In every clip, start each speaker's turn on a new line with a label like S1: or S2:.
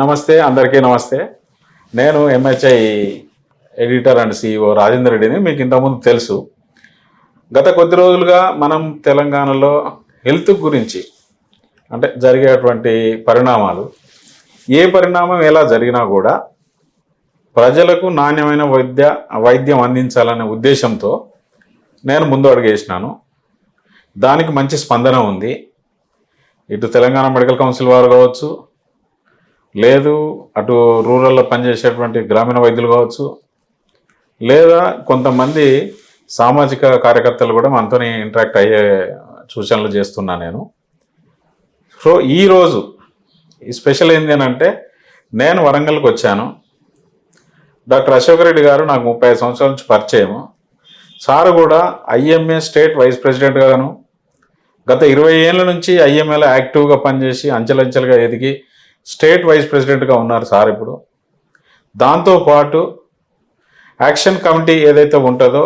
S1: నమస్తే అందరికీ నమస్తే. నేను MHI editor and CEO Rajender రెడ్డిని మీకు ఇంతకుముందు తెలుసు. గత కొద్ది రోజులుగా మనం తెలంగాణలో హెల్త్ గురించి అంటే జరిగేటువంటి పరిణామాలు ఏ పరిణామం ఎలా జరిగినా కూడా ప్రజలకు నాణ్యమైన వైద్య వైద్యం అందించాలనే ఉద్దేశంతో నేను ముందు అడుగేసినాను. దానికి మంచి స్పందన ఉంది. ఇటు తెలంగాణ మెడికల్ కౌన్సిల్ వారు కావచ్చు లేదు అటు రూరల్లో పనిచేసేటువంటి గ్రామీణ వైద్యులు కావచ్చు లేదా కొంతమంది సామాజిక కార్యకర్తలు కూడా మనతో ఇంటరాక్ట్ అయ్యే సూచనలు చేస్తున్నా నేను. సో ఈరోజు ఈ స్పెషల్ ఏంటి అని అంటే నేను వరంగల్కి వచ్చాను. డాక్టర్ అశోక్ రెడ్డి గారు నాకు ముప్పై సంవత్సరాల నుంచి పరిచయం సార్ కూడా ఐఎంఏ స్టేట్ వైస్ ప్రెసిడెంట్గాను గత ఇరవై ఏళ్ళ నుంచి ఐఎంఏలో యాక్టివ్గా పనిచేసి అంచెలంచెలుగా ఎదిగి స్టేట్ వైస్ ప్రెసిడెంట్గా ఉన్నారు సార్ ఇప్పుడు. దాంతోపాటు యాక్షన్ కమిటీ ఏదైతే ఉంటుందో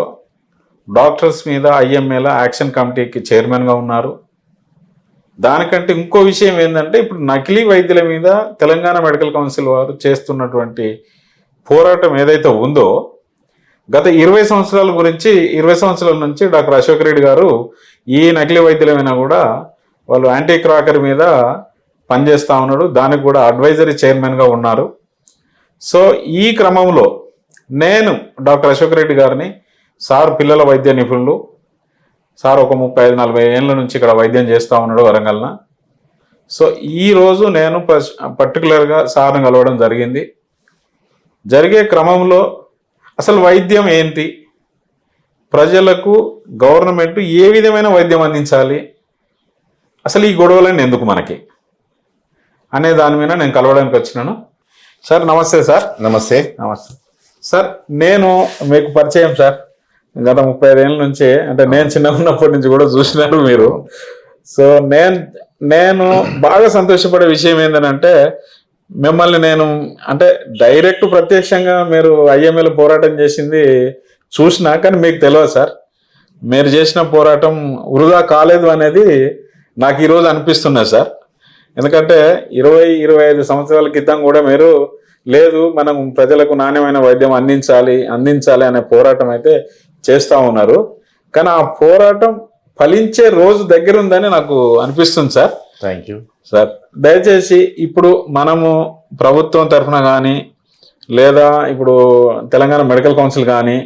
S1: డాక్టర్స్ మీద ఐఎంఏలో యాక్షన్ కమిటీకి చైర్మన్గా ఉన్నారు. దానికంటే ఇంకో విషయం ఏంటంటే ఇప్పుడు నకిలీ వైద్యుల మీద తెలంగాణ మెడికల్ కౌన్సిల్ వారు చేస్తున్నటువంటి పోరాటం ఏదైతే ఉందో గత ఇరవై సంవత్సరాల గురించి ఇరవై సంవత్సరాల నుంచి డాక్టర్ అశోక్ రెడ్డి గారు ఈ నకిలీ వైద్యులమైనా కూడా వాళ్ళు యాంటీ క్రాకర్ మీద పనిచేస్తూ ఉన్నాడు. దానికి కూడా అడ్వైజరీ చైర్మన్గా ఉన్నారు. సో ఈ క్రమంలో నేను డాక్టర్ అశోక్ రెడ్డి గారిని సార్ పిల్లల వైద్య నిపుణులు సార్ ఒక ముప్పై ఐదు నలభై ఏళ్ళ నుంచి ఇక్కడ వైద్యం చేస్తూ ఉన్నాడు వరంగల్న. సో ఈ రోజు నేను పర్టికులర్గా సార్ని కలవడం జరిగింది. జరిగే క్రమంలో అసలు వైద్యం ఏంటి? ప్రజలకు గవర్నమెంట్ ఏ విధమైన వైద్యం అందించాలి? అసలు ఈ గొడవలన్నీ ఎందుకు మనకి? అనే దాని మీద నేను కలవడానికి వచ్చినాను. సార్ నమస్తే సార్.
S2: నమస్తే.
S1: నమస్తే. సార్ నేను మీకు పరిచయం సార్. గత ముప్పై ఐదేళ్ళ నుంచి అంటే నేను చిన్నగా ఉన్నప్పటి నుంచి కూడా చూసినారు మీరు. సో నేను నేను బాగా సంతోషపడే విషయం ఏంటంటే మిమ్మల్ని నేను అంటే డైరెక్ట్ ప్రత్యక్షంగా మీరు ఐఎంఏలో పోరాటం చేసింది చూసినా కానీ మీకు తెలియదు సార్. మీరు చేసిన పోరాటం వృధా కాలేదు అనేది నాకు ఈరోజు అనిపిస్తున్నది సార్. ఎందుకంటే ఇరవై ఇరవై ఐదు సంవత్సరాల క్రితం కూడా మీరు లేదు మనం ప్రజలకు నాణ్యమైన వైద్యం అందించాలి అందించాలి అనే పోరాటం అయితే చేస్తూ ఉన్నారు. కానీ ఆ పోరాటం ఫలించే రోజు దగ్గర ఉందని నాకు అనిపిస్తుంది సార్.
S2: థ్యాంక్ యూ
S1: సార్ దయచేసి ఇప్పుడు మనము ప్రభుత్వం తరఫున కానీ లేదా ఇప్పుడు తెలంగాణ మెడికల్ కౌన్సిల్ కానీ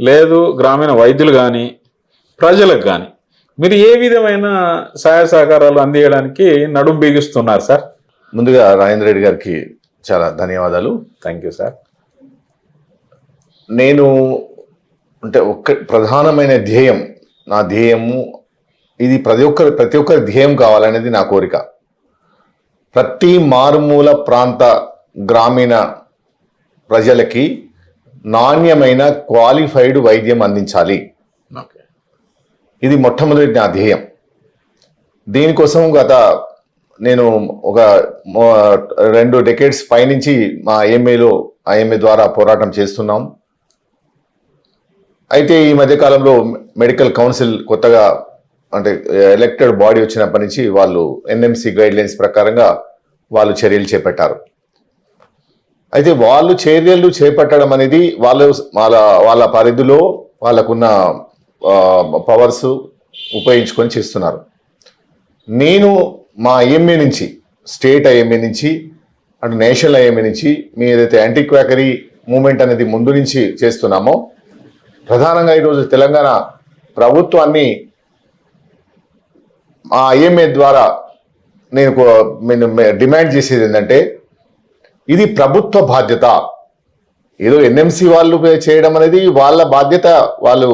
S1: లేదు గ్రామీణ వైద్యులు కానీ ప్రజలకు కానీ మీరు ఏ విధమైన సహాయ సహకారాలు అందించడానికి నడుం బిగిస్తున్నారు సార్?
S2: ముందుగా రాజేంద్ర రెడ్డి గారికి చాలా ధన్యవాదాలు.
S1: థ్యాంక్ యూ సార్
S2: నేను అంటే ఒక్క ప్రధానమైన ధ్యేయం నా ధ్యేయము ఇది ప్రతి ఒక్కరి ప్రతి ఒక్కరి ధ్యేయం కావాలనేది నా కోరిక. ప్రతి మారుమూల ప్రాంత గ్రామీణ ప్రజలకి నాణ్యమైన క్వాలిఫైడ్ వైద్యం అందించాలి. ఇది మొట్టమొదటి నా ధ్యేయం. దీనికోసం గత నేను ఒక రెండు డెకేడ్స్ పైనుంచి మా ఐఎంఏలో ఐఎంఏ ద్వారా పోరాటం చేస్తున్నాం. అయితే ఈ మధ్యకాలంలో మెడికల్ కౌన్సిల్ కొత్తగా అంటే ఎలక్టెడ్ బాడీ వచ్చినప్పటి నుంచి వాళ్ళు ఎన్ఎంసి గైడ్ లైన్స్ ప్రకారంగా వాళ్ళు చర్యలు చేపట్టారు. అయితే వాళ్ళు చర్యలు చేపట్టడం అనేది వాళ్ళ వాళ్ళ వాళ్ళ పరిధిలో వాళ్ళకున్న పవర్స్ ఉపయోగించుకొని చేస్తున్నారు. నేను మా ఐఎంఏ నుంచి స్టేట్ ఐఎంఏ నుంచి అండ్ నేషనల్ ఐఎంఏ నుంచి మీ ఏదైతే యాంటీ క్వాకరీ మూమెంట్ అనేది ముందు నుంచి చేస్తున్నామో ప్రధానంగా ఈరోజు తెలంగాణ ప్రభుత్వాన్ని ఆ ఐఎంఏ ద్వారా నేను నేను డిమాండ్ చేసేది ఏంటంటే ఇది ప్రభుత్వ బాధ్యత. ఏదో ఎన్ఎంసి వాళ్ళు చేయడం అనేది వాళ్ళ బాధ్యత వాళ్ళు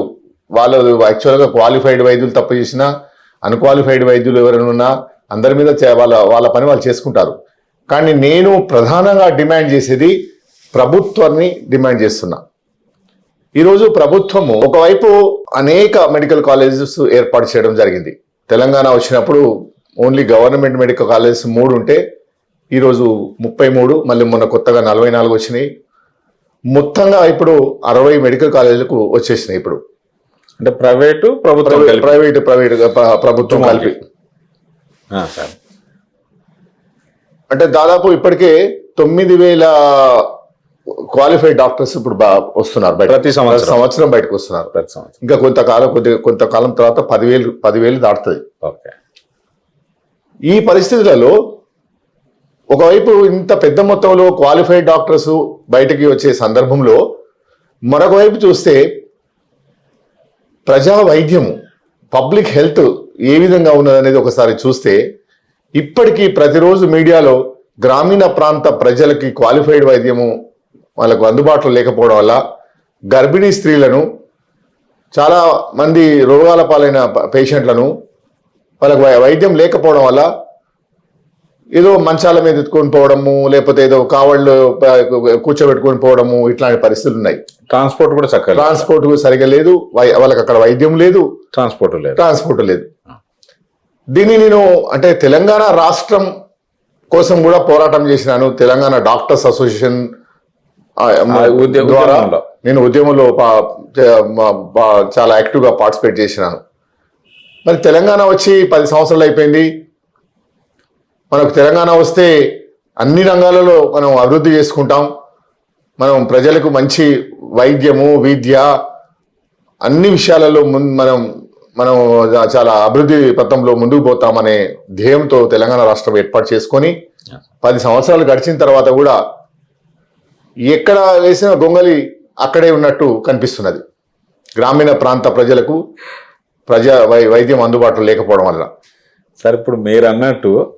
S2: వాళ్ళు యాక్చువల్గా క్వాలిఫైడ్ వైద్యులు తప్పు చేసినా అన్క్వాలిఫైడ్ వైద్యులు ఎవరైనా ఉన్నా అందరి మీద చే- వాళ్ళ వాళ్ళ పని వాళ్ళు చేసుకుంటారు. కానీ నేను ప్రధానంగా డిమాండ్ చేసేది ప్రభుత్వాన్ని డిమాండ్ చేస్తున్నా. ఈరోజు ప్రభుత్వము ఒకవైపు అనేక మెడికల్ కాలేజెస్ ఏర్పాటు చేయడం జరిగింది. తెలంగాణ వచ్చినప్పుడు ఓన్లీ గవర్నమెంట్ మెడికల్ కాలేజెస్ మూడు ఉంటే ఈరోజు ముప్పై మూడు మళ్ళీ మొన్న కొత్తగా నలభై నాలుగు వచ్చినాయి. మొత్తంగా ఇప్పుడు అరవై మెడికల్ కాలేజీలకు వచ్చేసినాయి ఇప్పుడు.
S1: అంటే ప్రైవేటు ప్రభుత్వం.
S2: ప్రైవేట్ ప్రైవేట్ ప్రభుత్వం కలిపి. అంటే దాదాపు ఇప్పటికే తొమ్మిది వేల క్వాలిఫైడ్ డాక్టర్స్ ఇప్పుడు వస్తున్నారు బయట.
S1: ప్రతి సంవత్సరం.
S2: సంవత్సరం బయటకు వస్తున్నారు.
S1: ప్రతి సంవత్సరం.
S2: ఇంకా కొంతకాలం కొద్ది కొంతకాలం తర్వాత పదివేలు పదివేలు దాటుతుంది.
S1: ఓకే.
S2: ఈ పరిస్థితులలో ఒకవైపు ఇంత పెద్ద మొత్తంలో క్వాలిఫైడ్ డాక్టర్స్ బయటికి వచ్చే సందర్భంలో మరొక వైపు చూస్తే ప్రజా వైద్యము పబ్లిక్ హెల్త్ ఏ విధంగా ఉన్నదనేది ఒకసారి చూస్తే ఇప్పటికీ ప్రతిరోజు మీడియాలో గ్రామీణ ప్రాంత ప్రజలకి క్వాలిఫైడ్ వైద్యము వాళ్ళకు అందుబాటులో లేకపోవడం వల్ల గర్భిణీ స్త్రీలను చాలా మంది రోగాల పాలైన పేషెంట్లను వాళ్ళకు వై- వైద్యం లేకపోవడం వల్ల ఏదో మంచాల మీద ఎత్తుకొని పోవడము లేకపోతే ఏదో కావాళ్ళు కూర్చోబెట్టుకొని పోవడము ఇట్లాంటి పరిస్థితులు ఉన్నాయి.
S1: ట్రాన్స్పోర్ట్ కూడా చక్కగా
S2: ట్రాన్స్పోర్ట్ సరిగా లేదు. వాళ్ళకి అక్కడ వైద్యం లేదు.
S1: ట్రాన్స్పోర్ట్ లేదు.
S2: ట్రాన్స్పోర్ట్ లేదు. దీన్ని నేను అంటే తెలంగాణ రాష్ట్రం కోసం కూడా పోరాటం చేసినాను. తెలంగాణ డాక్టర్స్ అసోసియేషన్ ద్వారా. నేను ఉద్యమంలో చాలా యాక్టివ్గా పార్టిసిపేట్ చేసినాను. మరి తెలంగాణ వచ్చి పది సంవత్సరాలు అయిపోయింది. మనకు తెలంగాణ వస్తే అన్ని రంగాలలో మనం అభివృద్ధి చేసుకుంటాం. మనం ప్రజలకు మంచి వైద్యము విద్య అన్ని విషయాలలో మున్ మనం మనం చాలా అభివృద్ధి పథంలో ముందుకు పోతామనే ధ్యేయంతో తెలంగాణ రాష్ట్రం ఏర్పాటు చేసుకొని పది సంవత్సరాలు గడిచిన తర్వాత కూడా ఎక్కడ వేసిన గొంగలి అక్కడే ఉన్నట్టు కనిపిస్తున్నది. గ్రామీణ ప్రాంత ప్రజలకు ప్రజా వై- వైద్యం అందుబాటులో లేకపోవడం వల్ల.
S1: సార్ ఇప్పుడు మీరు అన్నట్టు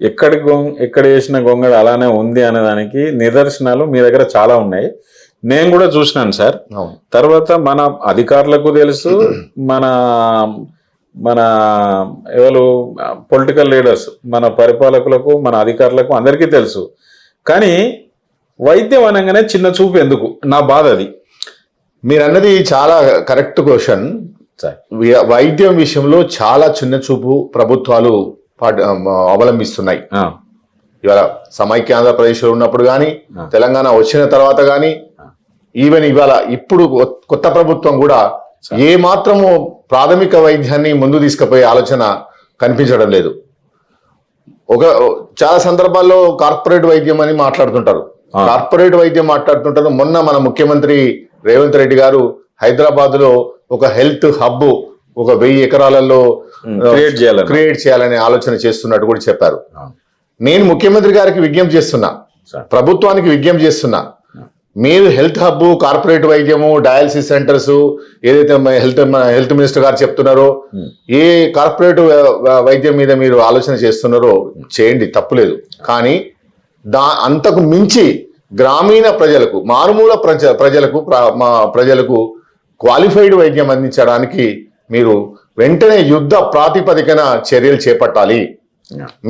S1: ఎక్కడి గొంగ ఎక్కడ వేసిన గొంగళి అలానే ఉంది అనే దానికి నిదర్శనాలు మీ దగ్గర చాలా ఉన్నాయి. నేను కూడా చూసినాను సార్. తర్వాత మన అధికారులకు తెలుసు మన మన ఎవరు పొలిటికల్ లీడర్స్ మన పరిపాలకులకు మన అధికారులకు అందరికీ తెలుసు. కానీ వైద్యం అనగానే చిన్న చూపు ఎందుకు? నా బాధ అది.
S2: మీరు అన్నది చాలా కరెక్ట్ క్వశ్చన్ వైద్యం విషయంలో చాలా చిన్న చూపు ప్రభుత్వాలు అవలంబిస్తున్నాయి. ఇవాళ సమైక్య ఆంధ్రప్రదేశ్లో ఉన్నప్పుడు కానీ. తెలంగాణ వచ్చిన తర్వాత కానీ ఈవెన్ ఇవాళ ఇప్పుడు కొత్త ప్రభుత్వం కూడా ఏ మాత్రము ప్రాథమిక వైద్యాన్ని ముందు తీసుకుపోయే ఆలోచన కనిపించడం లేదు. ఒక చాలా సందర్భాల్లో కార్పొరేట్ వైద్యం అని మాట్లాడుతుంటారు. కార్పొరేట్ వైద్యం మాట్లాడుతుంటారు. మొన్న మన ముఖ్యమంత్రి రేవంత్ రెడ్డి గారు హైదరాబాద్లో ఒక హెల్త్ హబ్ ఒక వెయ్యి ఎకరాలలో
S1: క్రియేట్ చేయాలని
S2: క్రియేట్ చేయాలనే ఆలోచన చేస్తున్నట్టు కూడా చెప్పారు. నేను ముఖ్యమంత్రి గారికి విజ్ఞప్తి చేస్తున్నా ప్రభుత్వానికి విజ్ఞప్తి చేస్తున్నా మీరు హెల్త్ హబ్ కార్పొరేట్ వైద్యము డయాలసిస్ సెంటర్స్ ఏదైతే హెల్త్ హెల్త్ మినిస్టర్ గారు చెప్తున్నారో. ఏ కార్పొరేట్ వైద్యం మీద మీరు ఆలోచన చేస్తున్నారో చేయండి తప్పులేదు. కానీ దా అంతకు మించి గ్రామీణ ప్రజలకు మారుమూల ప్రజ ప్రజలకు ప్రజలకు క్వాలిఫైడ్ వైద్యం అందించడానికి మీరు వెంటనే యుద్ధ ప్రాతిపదికన చర్యలు చేపట్టాలి.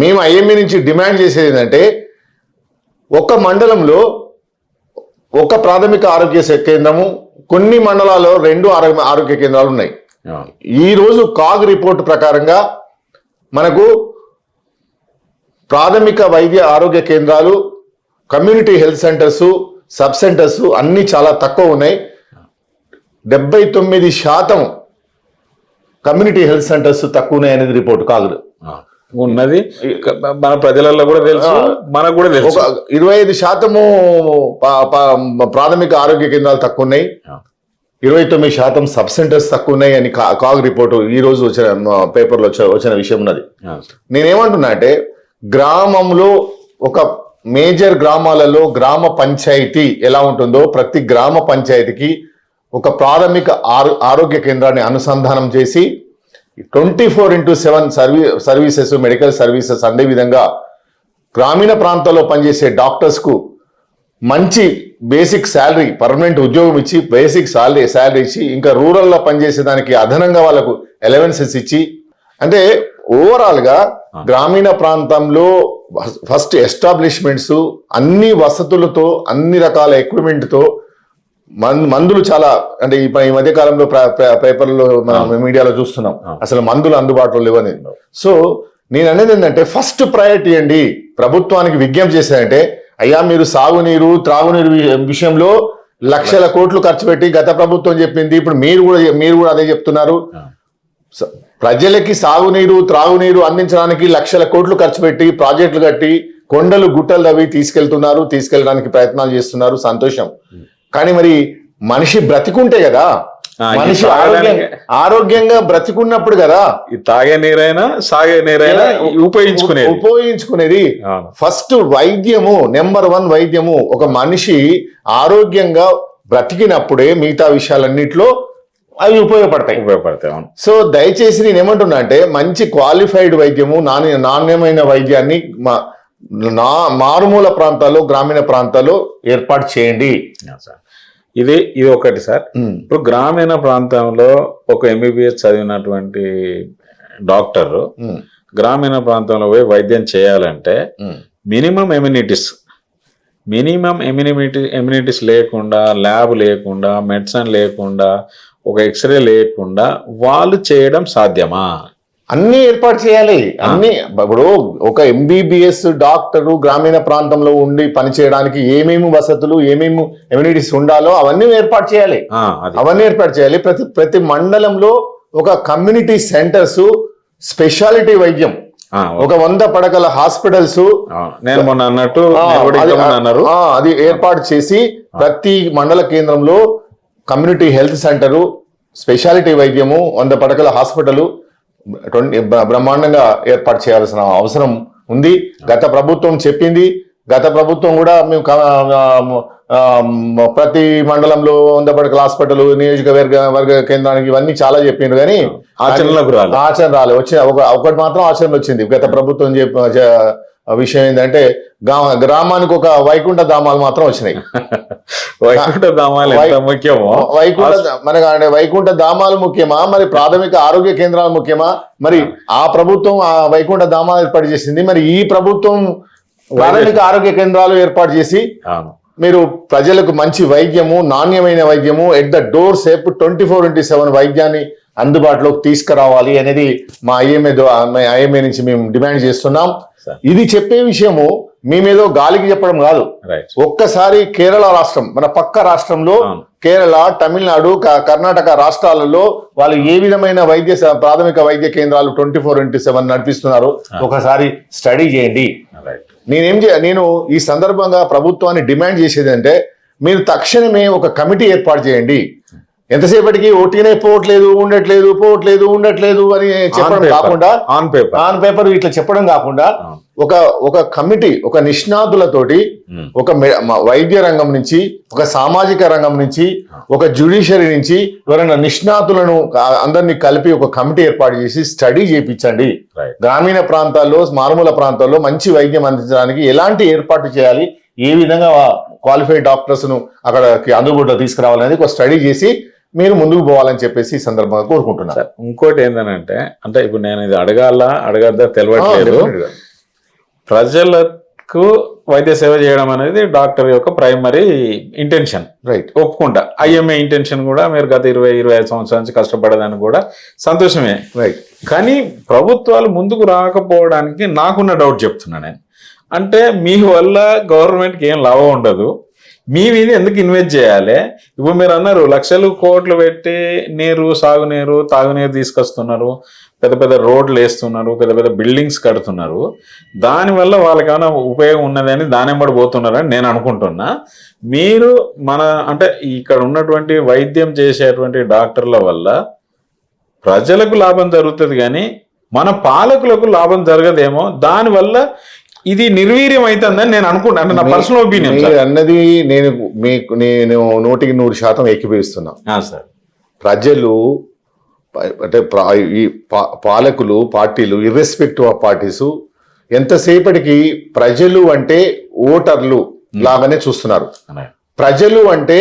S2: మేము ఐఎంఏ నుంచి డిమాండ్ చేసేది ఏంటంటే ఒక మండలంలో ఒక ప్రాథమిక ఆరోగ్య కేంద్రము కొన్ని మండలాల్లో రెండు ఆరోగ్య ఆరోగ్య కేంద్రాలు ఉన్నాయి. ఈ రోజు కాగ్ రిపోర్ట్ ప్రకారంగా మనకు ప్రాథమిక వైద్య ఆరోగ్య కేంద్రాలు community health centres sub centres అన్ని చాలా తక్కువ ఉన్నాయి. డెబ్బై తొమ్మిది శాతం కమ్యూనిటీ హెల్త్ సెంటర్స్ తక్కువ ఉన్నాయి అనేది రిపోర్ట్ కాదు.
S1: ఉన్నది. మన ప్రజలలో కూడా తెలుసు మనకు కూడా తెలుసు.
S2: ఇరవై ఐదు శాతము ప్రాథమిక ఆరోగ్య కేంద్రాలు తక్కువ ఉన్నాయి ఇరవై తొమ్మిది శాతం సబ్ సెంటర్స్ తక్కువ ఉన్నాయి అని కాగ్ రిపోర్టు ఈ రోజు వచ్చిన పేపర్లో వచ్చి- వచ్చిన విషయం ఉన్నది. నేనేమంటున్నా అంటే గ్రామంలో ఒక మేజర్ గ్రామాలలో గ్రామ పంచాయతీ ఎలా ఉంటుందో ప్రతి గ్రామ పంచాయతీకి ఒక ప్రాథమిక ఆరో- ఆరోగ్య కేంద్రాన్ని అనుసంధానం చేసి twenty four into seven service services medical services అందే విధంగా గ్రామీణ ప్రాంతాల్లో పనిచేసే డాక్టర్స్కు మంచి బేసిక్ శాలరీ పర్మనెంట్ ఉద్యోగం ఇచ్చి బేసిక్ శాలరీ శాలరీ ఇచ్చి ఇంకా రూరల్లో పనిచేసే దానికి అదనంగా వాళ్ళకు ఎలవెన్సెస్ ఇచ్చి అంటే ఓవరాల్గా గ్రామీణ ప్రాంతంలో ఫస్ట్ ఎస్టాబ్లిష్మెంట్స్ అన్ని వసతులతో అన్ని రకాల ఎక్విప్మెంట్తో మం- మందులు చాలా అంటే ఈ మధ్య కాలంలో ప్ర- ప్ర- పేపర్లో మనం మీడియాలో చూస్తున్నాం. అసలు మందులు అందుబాటులో లేవని. సో నేను అనేది ఏంటంటే ఫస్ట్ ప్రయారిటీ అండి ప్రభుత్వానికి విజ్ఞప్తి చేశానంటే అయ్యా మీరు సాగునీరు త్రాగునీరు విషయంలో లక్షల కోట్లు ఖర్చు పెట్టి గత ప్రభుత్వం చెప్పింది ఇప్పుడు మీరు కూడా మీరు కూడా అదే చెప్తున్నారు. ప్రజలకి సాగునీరు త్రాగునీరు అందించడానికి లక్షల కోట్లు ఖర్చు పెట్టి ప్రాజెక్టులు కట్టి కొండలు గుట్టలు అవి తీసుకెళ్తున్నారు తీసుకెళ్ళడానికి ప్రయత్నాలు చేస్తున్నారు. సంతోషం. కానీ మరి మనిషి బ్రతికుంటే కదా మనిషి ఆరోగ్యంగా బ్రతికున్నప్పుడు కదా.
S1: ఈ తాగే నీరైనా సాగే నీరైనా ఉపయోగించుకునేది.
S2: ఉపయోగించుకునేది. ఫస్ట్ వైద్యము నెంబర్ వన్ వైద్యము. ఒక మనిషి ఆరోగ్యంగా బ్రతికినప్పుడే మిగతా విషయాలన్నిట్లో అవి ఉపయోగపడతాయి.
S1: ఉపయోగపడతాయి అవును.
S2: సో దయచేసి నేను ఏమంటున్నా అంటే మంచి క్వాలిఫైడ్ వైద్యము నాణ్య నాణ్యమైన వైద్యాన్ని మా నా మారుమూల ప్రాంతాల్లో గ్రామీణ ప్రాంతాల్లో ఏర్పాటు చేయండి.
S1: సార్. ఇది ఇది ఒకటి సార్. ఇప్పుడు గ్రామీణ ప్రాంతంలో ఒక ఎంబీబీఎస్ చదివినటువంటి డాక్టర్ గ్రామీణ ప్రాంతంలో పోయి వైద్యం చేయాలంటే. Minimum amenities minimum amenity amenities లేకుండా ల్యాబ్ లేకుండా మెడిసిన్ లేకుండా ఒక ఎక్స్రే లేకుండా వాళ్ళు చేయడం సాధ్యమా?
S2: అన్ని ఏర్పాటు చేయాలి. అన్ని ఇప్పుడు ఒక ఎంబీబీఎస్ డాక్టరు గ్రామీణ ప్రాంతంలో ఉండి పనిచేయడానికి ఏమేమి వసతులు ఏమేమి ఎమ్యూనిటీస్ ఉండాలో అవన్నీ ఏర్పాటు చేయాలి. అవన్నీ ఏర్పాటు చేయాలి. ప్రతి ప్రతి మండలంలో ఒక కమ్యూనిటీ సెంటర్స్ స్పెషాలిటీ వైద్యం. ఒక వంద పడకల హాస్పిటల్స్.
S1: నేను మొన్న అన్నట్టు అన్నారు.
S2: అది ఏర్పాటు చేసి ప్రతి మండల కేంద్రంలో కమ్యూనిటీ హెల్త్ సెంటరు స్పెషాలిటీ వైద్యము వంద పడకల హాస్పిటల్ ట్వంటీ బ్రహ్మాండంగా ఏర్పాటు చేయాల్సిన అవసరం ఉంది. గత ప్రభుత్వం చెప్పింది. గత ప్రభుత్వం కూడా మేము ప్రతి మండలంలో వంద పడకల హాస్పిటల్ నియోజకవర్గ వర్గ కేంద్రానికి ఇవన్నీ చాలా చెప్పిండ్రు కానీ
S1: ఆచరణలోకి రాలేదు
S2: ఆచరణ రాలేదు వచ్చి ఒక ఒకటి మాత్రం ఆచరణ వచ్చింది. గత ప్రభుత్వం విషయం ఏంటంటే గ్రామానికి ఒక వైకుంఠ ధామాలు మాత్రం వచ్చినాయి.
S1: వైకుంఠ ధామాలు ముఖ్యమో?
S2: వైకుంఠ మనకు అంటే వైకుంఠ ధామాలు ముఖ్యమా? మరి ప్రాథమిక ఆరోగ్య కేంద్రాలు ముఖ్యమా? మరి ఆ ప్రభుత్వం ఆ వైకుంఠ ధామాలు ఏర్పాటు చేసింది. మరి ఈ ప్రభుత్వం ప్రాథమిక ఆరోగ్య కేంద్రాలు ఏర్పాటు చేసి మీరు ప్రజలకు మంచి వైద్యము నాణ్యమైన వైద్యము at the door step twenty four into seven వైద్యాన్ని అందుబాటులోకి తీసుకురావాలి అనేది మా ఐఎంఏ ఐఎంఏ నుంచి మేము డిమాండ్ చేస్తున్నాం. ఇది చెప్పే విషయము మేమేదో గాలికి చెప్పడం కాదు. ఒక్కసారి కేరళ రాష్ట్రం మన పక్క రాష్ట్రంలో. కేరళ తమిళనాడు కర్ణాటక రాష్ట్రాలలో వాళ్ళు ఏ విధమైన వైద్య ప్రాథమిక వైద్య కేంద్రాలు ట్వంటీ ఫోర్ ఇంటూ సెవెన్ నడిపిస్తున్నారు. ఒకసారి స్టడీ చేయండి.
S1: రైట్
S2: నేనేం చే నేను ఈ సందర్భంగా ప్రభుత్వాన్ని డిమాండ్ చేసేది అంటే మీరు తక్షణమే ఒక కమిటీ ఏర్పాటు చేయండి. ఎంతసేపటికి ఓటీనే పోవట్లేదు ఉండట్లేదు పోవట్లేదు ఉండట్లేదు అని చెప్పడం కాకుండా
S1: ఆన్ పేపర్
S2: ఆన్ పేపర్ ఇట్లా చెప్పడం కాకుండా ఒక ఒక కమిటీ ఒక నిష్ణాతులతోటి ఒక మె- మ- వైద్య రంగం నుంచి ఒక సామాజిక రంగం నుంచి ఒక జ్యుడిషియరీ నుంచి ఎవరైనా నిష్ణాతులను అందరినీ కలిపి ఒక కమిటీ ఏర్పాటు చేసి స్టడీ చేయించండి గ్రామీణ ప్రాంతాల్లో మారుమూల ప్రాంతాల్లో మంచి వైద్యం అందించడానికి ఎలాంటి ఏర్పాటు చేయాలి? ఏ విధంగా క్వాలిఫైడ్ డాక్టర్స్ను అక్కడికి అందుబాటులో తీసుకురావాలనేది ఒక స్టడీ చేసి మీరు ముందుకు పోవాలని చెప్పేసి ఈ సందర్భంగా కోరుకుంటున్నాను.
S1: సార్ ఇంకోటి ఏంటంటే అంటే ఇప్పుడు నేను ఇది అడగాల అడగద్దా తెలియట్లేదు. ప్రజలకు వైద్య సేవ చేయడం అనేది డాక్టర్ యొక్క ప్రైమరీ ఇంటెన్షన్.
S2: రైట్
S1: ఒప్పుకుంటా. ఐఎంఏ ఇంటెన్షన్ కూడా మీరు గత ఇరవై ఇరవై ఐదు సంవత్సరాల నుంచి కష్టపడేదానికి కూడా సంతోషమే.
S2: రైట్
S1: కానీ ప్రభుత్వాలు ముందుకు రాకపోవడానికి నాకున్న డౌట్ చెప్తున్నా నేను. అంటే మీ వల్ల గవర్నమెంట్కి ఏం లాభం ఉండదు. మీ మీద ఎందుకు ఇన్వెస్ట్ చేయాలి? ఇప్పుడు మీరు అన్నారు లక్షలు కోట్లు పెట్టి నీరు సాగునీరు తాగునీరు తీసుకొస్తున్నారు. పెద్ద పెద్ద రోడ్లు వేస్తున్నారు పెద్ద పెద్ద బిల్డింగ్స్ కడుతున్నారు. దానివల్ల వాళ్ళకి ఏమైనా ఉపయోగం ఉన్నదని దానెంబడి పోతున్నారని నేను అనుకుంటున్నా. మీరు మన అంటే ఇక్కడ ఉన్నటువంటి వైద్యం చేసేటువంటి డాక్టర్ల వల్ల ప్రజలకు లాభం జరుగుతుంది కానీ మన పాలకులకు లాభం జరగదేమో. దానివల్ల ఇది నిర్వీర్యం అవుతుందని నేను అనుకుంటా. అంటే నా పర్సనల్ ఒపీనియన్
S2: అన్నది నేను మీకు నేను నూటికి నూరు శాతం ఏకీభవిస్తున్నా.
S1: సార్.
S2: ప్రజలు అంటే ఈ పాలకులు పార్టీలు ఇర్రెస్పెక్టివ్ ఆఫ్ పార్టీస్ ఎంతసేపటికి ప్రజలు అంటే ఓటర్లు లాగానే చూస్తున్నారు. ప్రజలు అంటే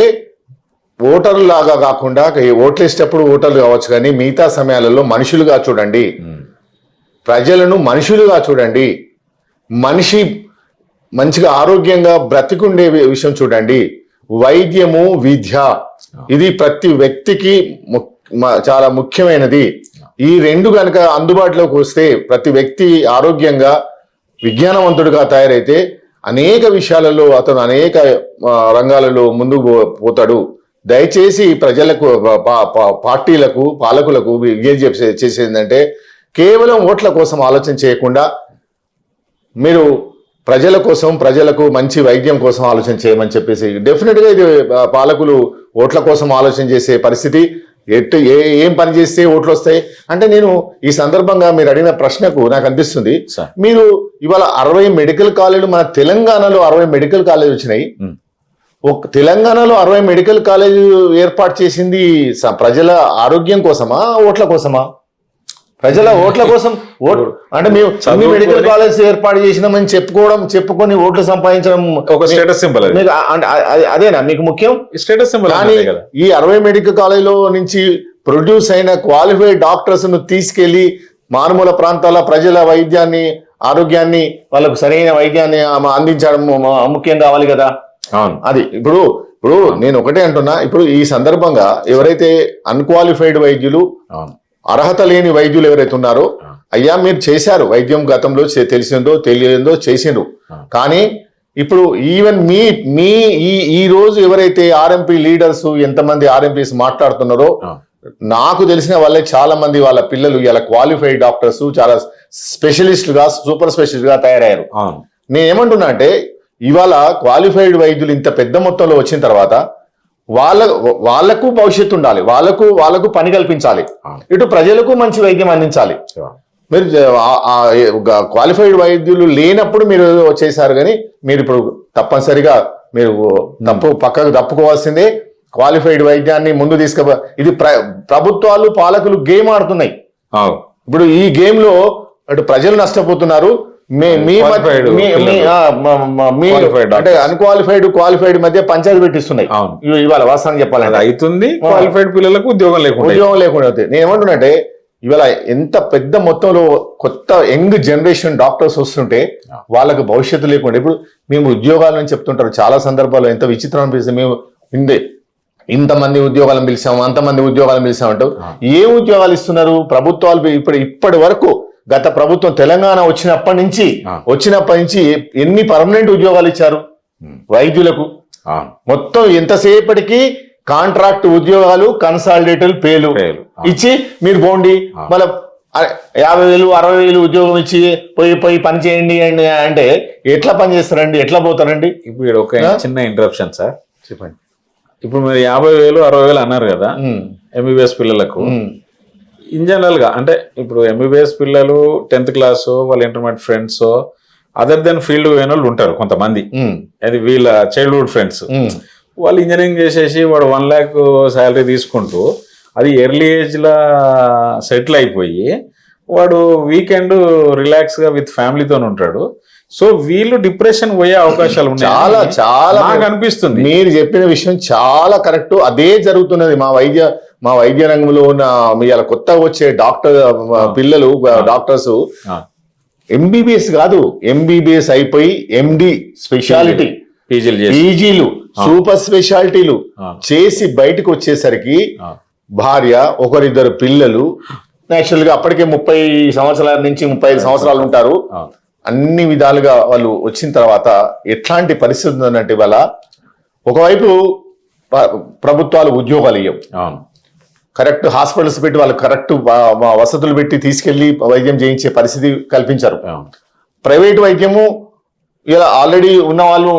S2: ఓటర్లు లాగా కాకుండా ఓట్లు వేసేటప్పుడు ఓటర్లు కావచ్చు కానీ మిగతా సమయాలలో మనుషులుగా చూడండి. ప్రజలను మనుషులుగా చూడండి. మనిషి మంచిగా ఆరోగ్యంగా బ్రతికుండే విషయం చూడండి. వైద్యము విద్య ఇది ప్రతి వ్యక్తికి చాలా ముఖ్యమైనది. ఈ రెండు కనుక అందుబాటులోకి వస్తే ప్రతి వ్యక్తి ఆరోగ్యంగా విజ్ఞానవంతుడిగా తయారైతే అనేక విషయాలలో అతను అనేక రంగాలలో ముందుకు పోతాడు. దయచేసి ప్రజలకు పార్టీలకు పాలకులకు విజ్ఞప్తి చేసే- చేసేది ఏంటంటే కేవలం ఓట్ల కోసం ఆలోచన చేయకుండా మీరు ప్రజల కోసం ప్రజలకు మంచి వైద్యం కోసం ఆలోచన చేయమని చెప్పేసి డెఫినెట్గా ఇది పాలకులు ఓట్ల కోసం ఆలోచన చేసే పరిస్థితి. ఎట్టు ఏ ఏం పని చేస్తే ఓట్లు వస్తాయి? అంటే నేను ఈ సందర్భంగా మీరు అడిగిన ప్రశ్నకు నాకు అనిపిస్తుంది. మీరు ఇవాళ అరవై మెడికల్ కాలేజీలు మన తెలంగాణలో అరవై మెడికల్ కాలేజ్ వచ్చినాయి. ఒక తెలంగాణలో అరవై మెడికల్ కాలేజ్ ఏర్పాటు చేసింది ప్రజల ఆరోగ్యం కోసమా ఓట్ల కోసమా? ప్రజల ఓట్ల కోసం ఓట్ అంటే మేము అన్ని మెడికల్ కాలేజ్ ఏర్పాటు చేసినామని చెప్పుకోవడం చెప్పుకొని ఓట్లు సంపాదించడం
S1: ఒక స్టేటస్ సింబల్
S2: మీకు అంటే అదేనా మీకు ముఖ్యం?
S1: స్టేటస్ సింబల్
S2: కానీ
S1: కదా.
S2: ఈ అరవై మెడికల్ కాలేజ్లో నుంచి ప్రొడ్యూస్ అయిన క్వాలిఫైడ్ డాక్టర్స్ను తీసుకెళ్ళి మారుమూల ప్రాంతాల ప్రజల వైద్యాన్ని ఆరోగ్యాన్ని వాళ్ళకు సరైన వైద్యాన్ని అందించడం ముఖ్యం కావాలి కదా.
S1: అవును.
S2: అది ఇప్పుడు ఇప్పుడు నేను ఒకటే అంటున్నా. ఇప్పుడు ఈ సందర్భంగా ఎవరైతే అన్క్వాలిఫైడ్ వైద్యులు
S1: అవును.
S2: అర్హత లేని వైద్యులు ఎవరైతే ఉన్నారో అయ్యా మీరు చేశారు. వైద్యం గతంలో తెలిసిందో తెలియదో చేసిండ్రు. కానీ ఇప్పుడు ఈవెన్ మీ మీ ఈ ఈ రోజు ఎవరైతే ఆర్ఎంపీ లీడర్స్ ఎంతమంది ఆర్ఎంపీస్ మాట్లాడుతున్నారో. నాకు తెలిసిన వాళ్ళే చాలా మంది వాళ్ళ పిల్లలు ఇలా క్వాలిఫైడ్ డాక్టర్స్ చాలా స్పెషలిస్టులుగా సూపర్ స్పెషలిస్ట్గా తయారయ్యారు.
S1: అవును.
S2: నేను ఏమంటున్నా అంటే ఇవాళ క్వాలిఫైడ్ వైద్యులు ఇంత పెద్ద మొత్తంలో వచ్చిన తర్వాత వాళ్ళ వాళ్ళకు భవిష్యత్తు ఉండాలి. వాళ్ళకు వాళ్ళకు పని కల్పించాలి. ఇటు ప్రజలకు మంచి వైద్యం అందించాలి. మీరు క్వాలిఫైడ్ వైద్యులు లేనప్పుడు మీరు చేశారు కానీ మీరు ఇప్పుడు తప్పనిసరిగా మీరు తప్పు పక్కకు తప్పుకోవాల్సిందే. క్వాలిఫైడ్ వైద్యాన్ని ముందు తీసుకు ఇది ప్ర ప్రభుత్వాలు పాలకులు గేమ్ ఆడుతున్నాయి. ఇప్పుడు ఈ గేమ్లో అటు ప్రజలు నష్టపోతున్నారు. అంటే. అన్క్వాలిఫైడ్ క్వాలిఫైడ్ మధ్య పంచాయతీ పెట్టిస్తున్నాయి. ఇవాళ వాస్తవం చెప్పాలంటే.
S1: అవుతుంది. క్వాలిఫైడ్ పిల్లలకు ఉద్యోగం లేకుండా
S2: ఉద్యోగం లేకుండా అవుతాయి నేను ఏమంటున్నాంటే ఇవాళ ఎంత పెద్ద మొత్తంలో కొత్త యంగ్ జనరేషన్ డాక్టర్స్ వస్తుంటే వాళ్ళకి భవిష్యత్తు లేకుండా. ఇప్పుడు మేము ఉద్యోగాలని చెప్తుంటారు. చాలా సందర్భాల్లో ఎంత విచిత్రం అనిపిస్తుంది. మేము ఇందే ఇంతమంది ఉద్యోగాలను పిలిచాము అంతమంది ఉద్యోగాలను పిలిచామంటూ ఏ ఉద్యోగాలు ఇస్తున్నారు? ప్రభుత్వాలు ఇప్పుడు ఇప్పటి వరకు గత ప్రభుత్వం తెలంగాణ వచ్చినప్పటి నుంచి. వచ్చినప్పటి నుంచి ఎన్ని పర్మనెంట్ ఉద్యోగాలు ఇచ్చారు. వైద్యులకు. మొత్తం ఎంతసేపటికి కాంట్రాక్ట్ ఉద్యోగాలు కన్సాలిడేటెడ్ పేలు. ఇచ్చి మీరు పోండి. మళ్ళీ యాభై వేలు అరవై వేలు ఉద్యోగం ఇచ్చి పోయి పోయి పని చేయండి అండి అంటే ఎట్లా పని చేస్తారండి? ఎట్లా పోతారండి?
S1: ఇప్పుడు ఒక? చిన్న ఇంటరప్షన్ సార్
S2: చెప్పండి.
S1: ఇప్పుడు మీరు యాభై వేలు అరవై వేలు అన్నారు కదా ఎంబీబీఎస్ పిల్లలకు. ఇన్ జనరల్గా అంటే ఇప్పుడు ఎంబీబీఎస్ పిల్లలు టెన్త్ క్లాస్ వాళ్ళ intermediate friends other than field పోయిన వాళ్ళు ఉంటారు కొంతమంది. అది వీళ్ళ చైల్డ్హుడ్ ఫ్రెండ్స్ వాళ్ళు ఇంజనీరింగ్ చేసేసి వాడు వన్ ల్యాక్ శాలరీ తీసుకుంటూ అది ఎర్లీ ఏజ్లో సెటిల్ అయిపోయి వాడు వీకెండ్ రిలాక్స్గా విత్ ఫ్యామిలీతో ఉంటాడు. సో వీళ్ళు డిప్రెషన్ పోయే అవకాశాలు ఉన్నాయి.
S2: చాలా చాలా
S1: నాకు అనిపిస్తుంది.
S2: మీరు చెప్పిన విషయం చాలా కరెక్ట్ అదే జరుగుతున్నది మా వైద్య మా వైద్య రంగంలో ఉన్న మీ ఇలా కొత్తగా వచ్చే డాక్టర్ పిల్లలు డాక్టర్స్ ఎంబీబీఎస్ కాదు ఎంబీబీఎస్ అయిపోయి ఎండి స్పెషాలిటీ.
S1: పీజీలు
S2: సూపర్ స్పెషాలిటీలు. చేసి బయటకు వచ్చేసరికి భార్య ఒకరిద్దరు పిల్లలు నేచురల్గా అప్పటికే ముప్పై సంవత్సరాల నుంచి ముప్పై ఐదు సంవత్సరాలు ఉంటారు. అన్ని విధాలుగా వాళ్ళు వచ్చిన తర్వాత ఎట్లాంటి పరిస్థితి ఉందంటే ఇవాళ ఒకవైపు ప్రభుత్వాలు ఉద్యోగాలు
S1: అవును.
S2: కరెక్ట్ హాస్పిటల్స్ పెట్టి వాళ్ళు కరెక్ట్ వసతులు పెట్టి తీసుకెళ్ళి వైద్యం చేయించే పరిస్థితి కల్పించారు. ప్రైవేట్ వైద్యము ఇలా ఆల్రెడీ ఉన్న వాళ్ళు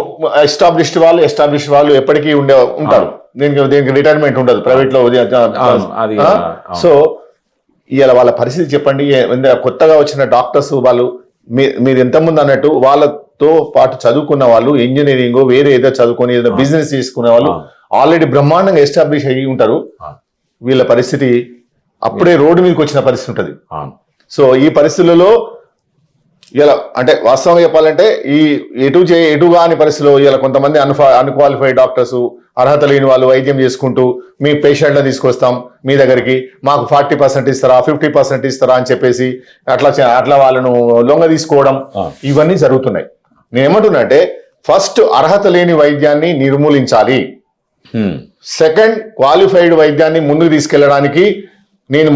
S2: ఎస్టాబ్లిష్డ్ వాళ్ళు ఎస్టాబ్లిష్డ్ వాళ్ళు ఎప్పటికీ ఉండే ఉంటారు. దీనికి దీనికి రిటైర్మెంట్ ఉండదు
S1: ప్రైవేట్లో.
S2: సో ఇవాళ వాళ్ళ పరిస్థితి చెప్పండి. కొత్తగా వచ్చిన డాక్టర్స్ వాళ్ళు మీరు ఎంతమంది అన్నట్టు వాళ్ళతో పాటు చదువుకున్న వాళ్ళు ఇంజనీరింగ్ వేరే ఏదో చదువుకొని ఏదో బిజినెస్ చేసుకునే వాళ్ళు. ఆల్రెడీ బ్రహ్మాండంగా ఎస్టాబ్లిష్ అయ్యి ఉంటారు. వీళ్ళ పరిస్థితి అప్పుడే రోడ్డు మీదకి వచ్చిన పరిస్థితి ఉంటుంది సో ఈ పరిస్థితులలో ఇలా అంటే వాస్తవంగా చెప్పాలంటే ఈ ఎటు చే ఎటు కాని పరిస్థితిలో ఇలా కొంతమంది అన్ఫా అన్క్వాలిఫైడ్ డాక్టర్స్ అర్హత లేని వాళ్ళు వైద్యం చేసుకుంటూ మీ పేషెంట్ని తీసుకొస్తాం మీ దగ్గరికి మాకు ఫార్టీ పర్సెంట్ ఇస్తారా ఫిఫ్టీ పర్సెంట్ ఇస్తారా అని చెప్పేసి అట్లా చే- అట్లా వాళ్ళను లొంగ తీసుకోవడం. ఇవన్నీ జరుగుతున్నాయి నేను ఏమంటున్నా అంటే ఫస్ట్ అర్హత లేని వైద్యాన్ని నిర్మూలించాలి.
S1: Hmm.
S2: సెకండ్ క్వాలిఫైడ్ వైద్యాన్ని ముందుకు తీసుకెళ్ళడానికి నేను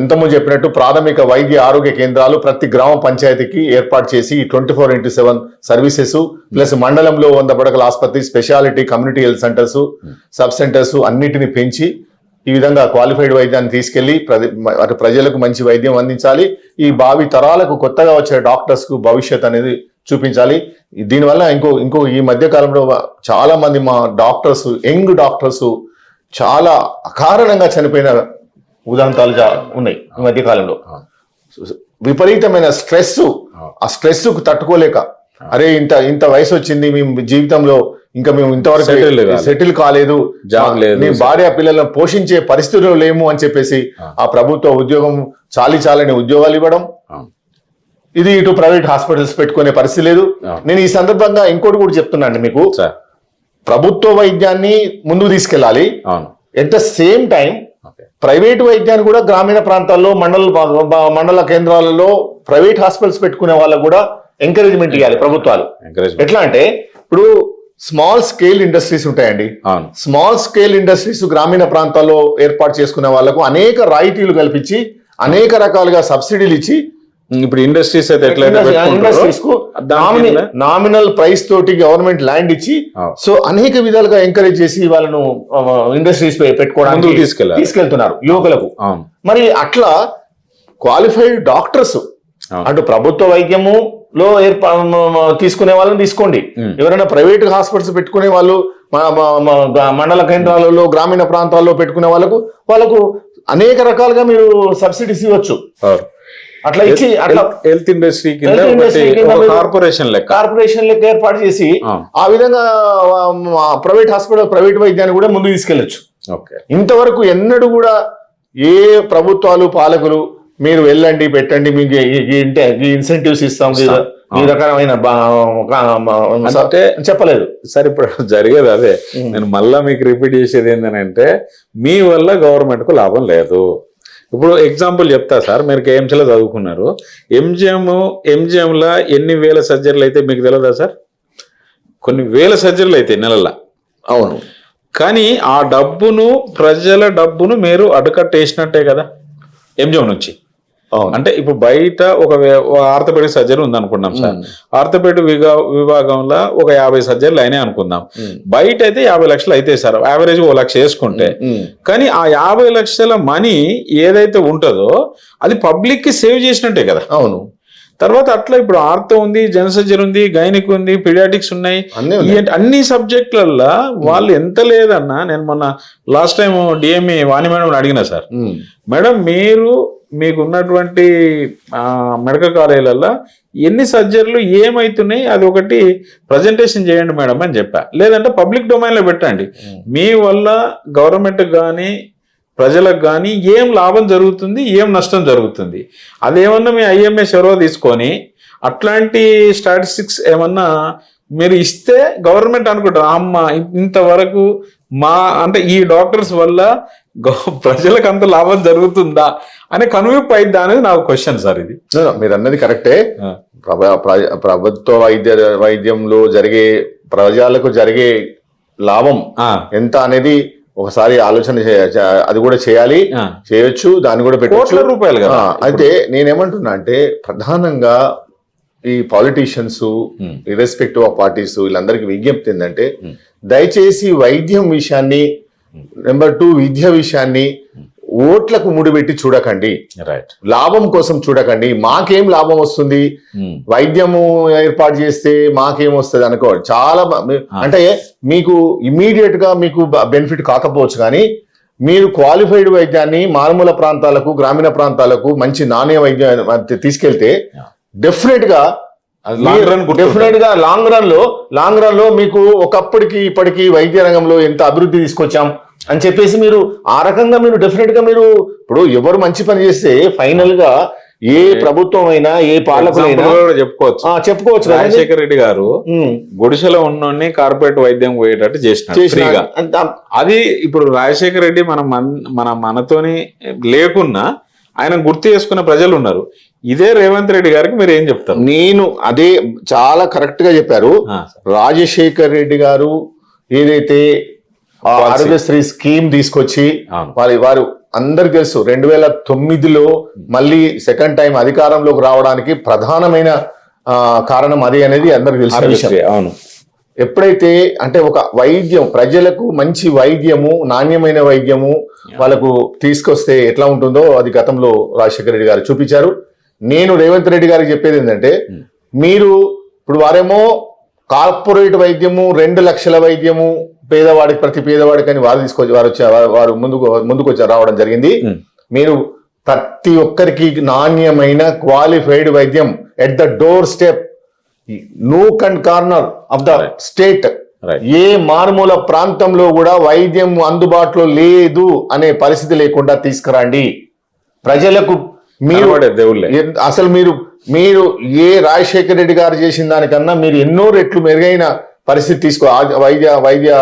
S2: ఇంతకుముందు చెప్పినట్టు ప్రాథమిక వైద్య ఆరోగ్య కేంద్రాలు ప్రతి గ్రామ పంచాయతీకి ఏర్పాటు చేసి twenty four into seven services plus మండలంలో వంద పడకల ఆసుపత్రి speciality community health centres sub centres అన్నిటిని పెంచి ఈ విధంగా క్వాలిఫైడ్ వైద్యాన్ని తీసుకెళ్ళి అటు ప్రజలకు మంచి వైద్యం అందించాలి. ఈ భావి తరాలకు కొత్తగా వచ్చే డాక్టర్స్కు భవిష్యత్ అనేది చూపించాలి. దీనివల్ల ఇంకో ఇంకో ఈ మధ్య కాలంలో చాలా మంది మా డాక్టర్స్ యంగ్ డాక్టర్స్ చాలా అకారణంగా చనిపోయిన ఉదాంతాలు ఉన్నాయి ఈ మధ్య కాలంలో విపరీతమైన స్ట్రెస్ ఆ స్ట్రెస్ తట్టుకోలేక అరే ఇంత ఇంత వయసు వచ్చింది మేము జీవితంలో ఇంకా మేము ఇంతవరకు. సెటిల్ కాలేదు. మీ భార్య పిల్లలను పోషించే పరిస్థితుల్లో లేము అని చెప్పేసి ఆ ప్రభుత్వ ఉద్యోగం చాలి చాలని ఉద్యోగాలు ఇవ్వడం. ఇది ఇటు ప్రైవేట్ హాస్పిటల్స్ పెట్టుకునే పరిస్థితి లేదు. నేను ఈ సందర్భంగా ఇంకోటి కూడా చెప్తున్నాను మీకు.
S1: సార్.
S2: ప్రభుత్వ వైద్యాన్ని ముందుకు తీసుకెళ్ళాలి.
S1: అవును.
S2: At the same time private వైద్యాన్ని కూడా గ్రామీణ ప్రాంతాల్లో మండల మండల కేంద్రాలలో ప్రైవేట్ హాస్పిటల్స్ పెట్టుకునే వాళ్ళకు కూడా ఎంకరేజ్మెంట్ ఇవ్వాలి ప్రభుత్వాలు. ఎట్లా అంటే ఇప్పుడు స్మాల్ స్కేల్ ఇండస్ట్రీస్ ఉంటాయండి. స్మాల్ స్కేల్ ఇండస్ట్రీస్ గ్రామీణ ప్రాంతాల్లో ఏర్పాటు చేసుకునే వాళ్ళకు అనేక రాయితీలు కల్పించి అనేక రకాలుగా సబ్సిడీలు ఇచ్చి
S1: ఇప్పుడు ఇండస్ట్రీస్ అయితే ఇండస్ట్రీస్కు
S2: నామినల్ ప్రైస్ తోటి గవర్నమెంట్ ల్యాండ్ ఇచ్చి. సో అనేక విధాలుగా ఎంకరేజ్ చేసి వాళ్ళను ఇండస్ట్రీస్ పెట్టుకోవడానికి
S1: తీసుకెళ్ళాలి.
S2: తీసుకెళ్తున్నారు యువకులకు మరి అట్లా క్వాలిఫైడ్ డాక్టర్స్. అటు ప్రభుత్వ వైద్యము లో తీసుకునే వాళ్ళని తీసుకోండి. ఎవరైనా ప్రైవేట్ హాస్పిటల్స్ పెట్టుకునే వాళ్ళు మండల కేంద్రాలలో గ్రామీణ ప్రాంతాల్లో పెట్టుకునే వాళ్ళకు వాళ్ళకు అనేక రకాలుగా మీరు సబ్సిడీస్ ఇవ్వచ్చు. అట్లా ఇచ్చి అట్లా
S1: హెల్త్ ఇండస్ట్రీ కార్పొరేషన్ లెక్క.
S2: కార్పొరేషన్ లెక్క ఏర్పాటు చేసి
S1: ఆ.
S2: విధంగా ప్రైవేట్ హాస్పిటల్ ప్రైవేట్ వైద్యాన్ని కూడా ముందుకు
S1: తీసుకెళ్ళొచ్చు
S2: ఇంతవరకు ఎన్నడూ కూడా ఏ ప్రభుత్వాలు పాలకులు మీరు వెళ్ళండి పెట్టండి మీకు ఈ- ఇన్సెంటివ్స్ ఇస్తాం ఈ- రకమైన చెప్పలేదు.
S1: సరే ఇప్పుడు జరిగేది అదే. నేను మళ్ళా మీకు రిపీట్ చేసేది ఏంటంటే మీ వల్ల గవర్నమెంట్కు లాభం లేదు. ఇప్పుడు ఎగ్జాంపుల్ చెప్తా సార్ మీరు కేఎంసీలో చదువుకున్నారు. ఎంజిఎం ఎంజిఎంలో ఎన్ని వేల సర్జరీలు అయితే మీకు తెలియదా సార్? కొన్ని వేల సర్జరీలు అయితే నెలల.
S2: అవును.
S1: కానీ ఆ డబ్బును ప్రజల డబ్బును మీరు అడకట్టేసినట్టే కదా ఎంజిఎం నుంచి. అంటే ఇప్పుడు బయట ఒక ఆర్థోపెడిక్ సర్జరీ ఉంది అనుకున్నాం సార్. ఆర్థోపెడిక్ విగా విభాగంలో ఒక యాభై సర్జరీలు అయినాయి అనుకుందాం. బయట అయితే యాభై లక్షలు అయితే సార్. యావరేజ్ ఓ లక్ష వేసుకుంటే. కానీ ఆ యాభై లక్షల మనీ ఏదైతే ఉంటుందో అది పబ్లిక్కి సేవ్ చేసినట్టే కదా.
S2: అవును.
S1: తర్వాత అట్లా ఇప్పుడు ఆర్థో ఉంది జన సర్జరీ ఉంది గైనిక్ ఉంది పీడియాటిక్స్ ఉన్నాయి.
S2: అన్నీ
S1: సబ్జెక్టులల్లో వాళ్ళు ఎంత లేదన్నా నేను మొన్న last time DME Vani madam అడిగిన సార్. మేడం మీరు మీకు ఉన్నటువంటి మెడికల్ కాలేజీలలో ఎన్ని సర్జరీలు ఏమైతున్నాయి అది ఒకటి ప్రజెంటేషన్ చేయండి మేడం అని చెప్పా. లేదంటే పబ్లిక్ డొమైన్లో పెట్టండి. మీ వల్ల గవర్నమెంట్ కానీ ప్రజలకు కానీ ఏం లాభం జరుగుతుంది ఏం నష్టం జరుగుతుంది. అదేమన్నా మీ ఐఎంఎస్ ఎవరో తీసుకొని అట్లాంటి స్టాటిస్టిక్స్ ఏమన్నా మీరు ఇస్తే గవర్నమెంట్ అనుకుంటారు అమ్మ ఇంతవరకు మా అంటే ఈ డాక్టర్స్ వల్ల ప్రజలకు అంత లాభం జరుగుతుందా అని కనువిప్పు అయిద్దా అనేది నాకు క్వశ్చన్ సార్ ఇది.
S2: మీరు అన్నది కరెక్టే. ప్రభుత్వ వైద్య వైద్యంలో జరిగే ప్రజలకు జరిగే లాభం ఎంత అనేది ఒకసారి ఆలోచన అది కూడా చేయాలి. చేయొచ్చు దాన్ని కూడా పెట్టచ్చు
S1: కోట్ల రూపాయలు కదా
S2: అయితే నేనేమంటున్నా అంటే ప్రధానంగా ఈ పాలిటీషియన్స్. ఇర్రెస్పెక్టివ్ ఆఫ్ పార్టీస్ వీళ్ళందరికీ విజ్ఞప్తి ఏంటంటే. దయచేసి వైద్యం విషయాన్ని నెంబర్ టూ విద్య విషయాన్ని ఓట్లకు ముడిపెట్టి చూడకండి
S1: రైట్
S2: లాభం కోసం చూడకండి మాకేం లాభం వస్తుంది వైద్యము ఏర్పాటు చేస్తే మాకేం వస్తుంది అనుకో చాలా
S1: ఆ.
S2: అంటే మీకు ఇమీడియట్గా మీకు బెనిఫిట్ కాకపోవచ్చు కానీ మీరు క్వాలిఫైడ్ వైద్యాన్ని మారుమూల ప్రాంతాలకు గ్రామీణ ప్రాంతాలకు మంచి నాణ్య వైద్యం తీసుకెళ్తే. డెఫినెట్గా. డెఫినెట్గా లాంగ్ రన్లో లాంగ్ రన్లో మీకు ఒకప్పటికి ఇప్పటికి వైద్య రంగంలో ఎంత అభివృద్ధి తీసుకొచ్చాం అని చెప్పేసి మీరు ఆ రకంగా మీరు డెఫినెట్గా మీరు ఇప్పుడు ఎవరు మంచి పని చేస్తే ఫైనల్గా ఏ ప్రభుత్వం అయినా ఏ పాలకులైనా
S1: చెప్పుకోవచ్చు.
S2: ఆ, చెప్పుకోవచ్చు.
S1: రాజశేఖర రెడ్డి గారు గుడిసెలో ఉన్నోడిని కార్పొరేట్ వైద్యం పోయేటట్టు చేసినాడు
S2: చేసిన
S1: ఫ్రీగా.
S2: అంత-
S1: అది ఇప్పుడు రాజశేఖర రెడ్డి మన మన- మన మనతోని లేకున్నా ఆయన గుర్తు చేసుకున్న ప్రజలు ఉన్నారు. ఇదే రేవంత్ రెడ్డి గారికి మీరు ఏం చెప్తారు?
S2: నేను అదే చాలా కరెక్ట్గా చెప్పారు. రాజశేఖర్ రెడ్డి గారు ఏదైతే. ఆరోగ్యశ్రీ స్కీమ్ తీసుకొచ్చి వారి వారు అందరికి తెలుసు. రెండు వేల తొమ్మిదిలో మళ్ళీ సెకండ్ టైం అధికారంలోకి రావడానికి ప్రధానమైన కారణం అది అనేది అందరికి తెలిసిన
S1: అవును.
S2: ఎప్పుడైతే అంటే ఒక వైద్యం ప్రజలకు మంచి వైద్యము నాణ్యమైన వైద్యము వాళ్ళకు తీసుకొస్తే ఎట్లా ఉంటుందో అది గతంలో రాజశేఖర రెడ్డి గారు చూపించారు. నేను రేవంత్ రెడ్డి గారికి చెప్పేది ఏంటంటే మీరు ఇప్పుడు వారేమో కార్పొరేట్ వైద్యము రెండు లక్షల వైద్యము పేదవాడికి ప్రతి పేదవాడికి అని వారు తీసుకొచ్చి వారు వచ్చారు వారు- ముందుకు ముందుకు వచ్చారు రావడం జరిగింది. మీరు ప్రతి ఒక్కరికి నాణ్యమైన క్వాలిఫైడ్ వైద్యం at the door step nook and corner of the state. ఏ మారుమూల ప్రాంతంలో కూడా వైద్యం అందుబాటులో లేదు అనే పరిస్థితి లేకుండా తీసుకురండి. ప్రజలకు మీరు అసలు మీరు మీరు ఏ రాజశేఖర రెడ్డి గారు చేసిన దానికన్నా మీరు ఎన్నో రెట్లు మెరుగైన పరిస్థితి తీసుకో వైద్య వైద్య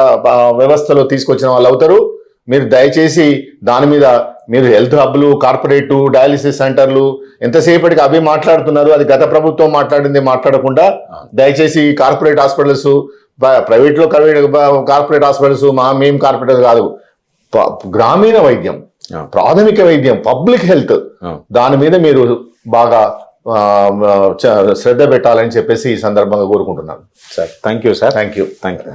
S2: వ్యవస్థలో తీసుకొచ్చిన వాళ్ళు అవుతారు మీరు దయచేసి దాని మీద మీరు హెల్త్ హబ్లు కార్పొరేట్ డయాలిసిస్ సెంటర్లు ఎంతసేపటికి అవి మాట్లాడుతున్నారు అది గత ప్రభుత్వం మాట్లాడింది మాట్లాడకుండా దయచేసి కార్పొరేట్ హాస్పిటల్స్ ప్రైవేట్లో కార్పొరేట్ హాస్పిటల్స్ మా మేము కార్పొరేట్ కాదు గ్రామీణ వైద్యం. ప్రాథమిక వైద్యం పబ్లిక్ హెల్త్. దాని మీద మీరు బాగా శ్రద్ధ పెట్టాలని చెప్పేసి ఈ సందర్భంగా కోరుకుంటున్నాను.
S1: Sir thank you sir
S2: thank you
S1: thank you